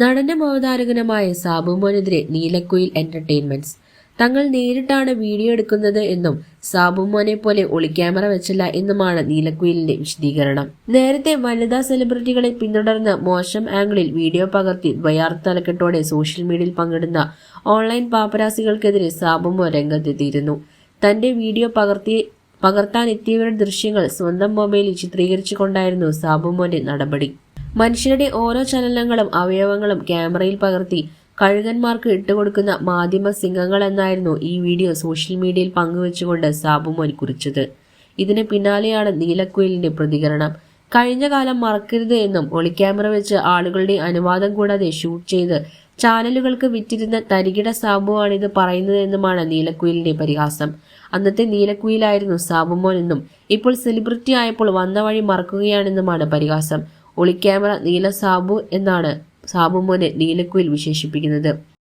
നടനും അവതാരകനുമായ സാബുമോനെതിരെ നീലക്കുയിൽ എന്റർടൈൻമെന്റ്സ്. തങ്ങൾ നേരിട്ടാണ് വീഡിയോ എടുക്കുന്നത് എന്നും സാബുമോനെ പോലെ ഒളിക്യാമറ വെച്ചില്ല എന്നുമാണ് നീലക്കുയിലിന്റെ വിശദീകരണം. നേരത്തെ വനിതാ സെലിബ്രിറ്റികളെ പിന്തുടർന്ന് മോശം ആംഗിളിൽ വീഡിയോ പകർത്തി ദ്വയാർത്ഥ തലക്കെട്ടോടെ സോഷ്യൽ മീഡിയയിൽ പങ്കിടുന്ന ഓൺലൈൻ പാപ്പരാസികൾക്കെതിരെ സാബുമോ രംഗത്തെത്തിയിരുന്നു. തന്റെ വീഡിയോ പകർത്തി പകർത്താനെത്തിയവരുടെ ദൃശ്യങ്ങൾ സ്വന്തം മൊബൈലിൽ ചിത്രീകരിച്ചുകൊണ്ടായിരുന്നു സാബുമോന്റെ നടപടി. മനുഷ്യരുടെ ഓരോ ചലനങ്ങളും അവയവങ്ങളും ക്യാമറയിൽ പകർത്തി കഴുകന്മാർക്ക് ഇട്ടുകൊടുക്കുന്ന മാധ്യമ സിംഹങ്ങൾ എന്നായിരുന്നു ഈ വീഡിയോ സോഷ്യൽ മീഡിയയിൽ പങ്കുവച്ചുകൊണ്ട് സാബുമോൻ കുറിച്ചത്. ഇതിന് പിന്നാലെയാണ് നീലക്കുയിലിന്റെ പ്രതികരണം. കഴിഞ്ഞ കാലം മറക്കരുത് എന്നും ഒളിക്യാമറ വെച്ച് ആളുകളുടെ അനുവാദം കൂടാതെ ഷൂട്ട് ചെയ്ത് ചാനലുകൾക്ക് വിറ്റിരുന്ന തരികിട സാബുവാണിത് പറയുന്നതെന്നുമാണ് നീലക്കുയിലിന്റെ പരിഹാസം. അന്നത്തെ നീലക്കുയിലായിരുന്നു സാബുമോൻ എന്നും ഇപ്പോൾ സെലിബ്രിറ്റി ആയപ്പോൾ വന്ന വഴി മറക്കുകയാണെന്നുമാണ് പരിഹാസം. ഒളിക്യാമറ നീല സാബു എന്നാണ് സാബുമോനെ നീലക്കുയിൽ വിശേഷിപ്പിക്കുന്നത്.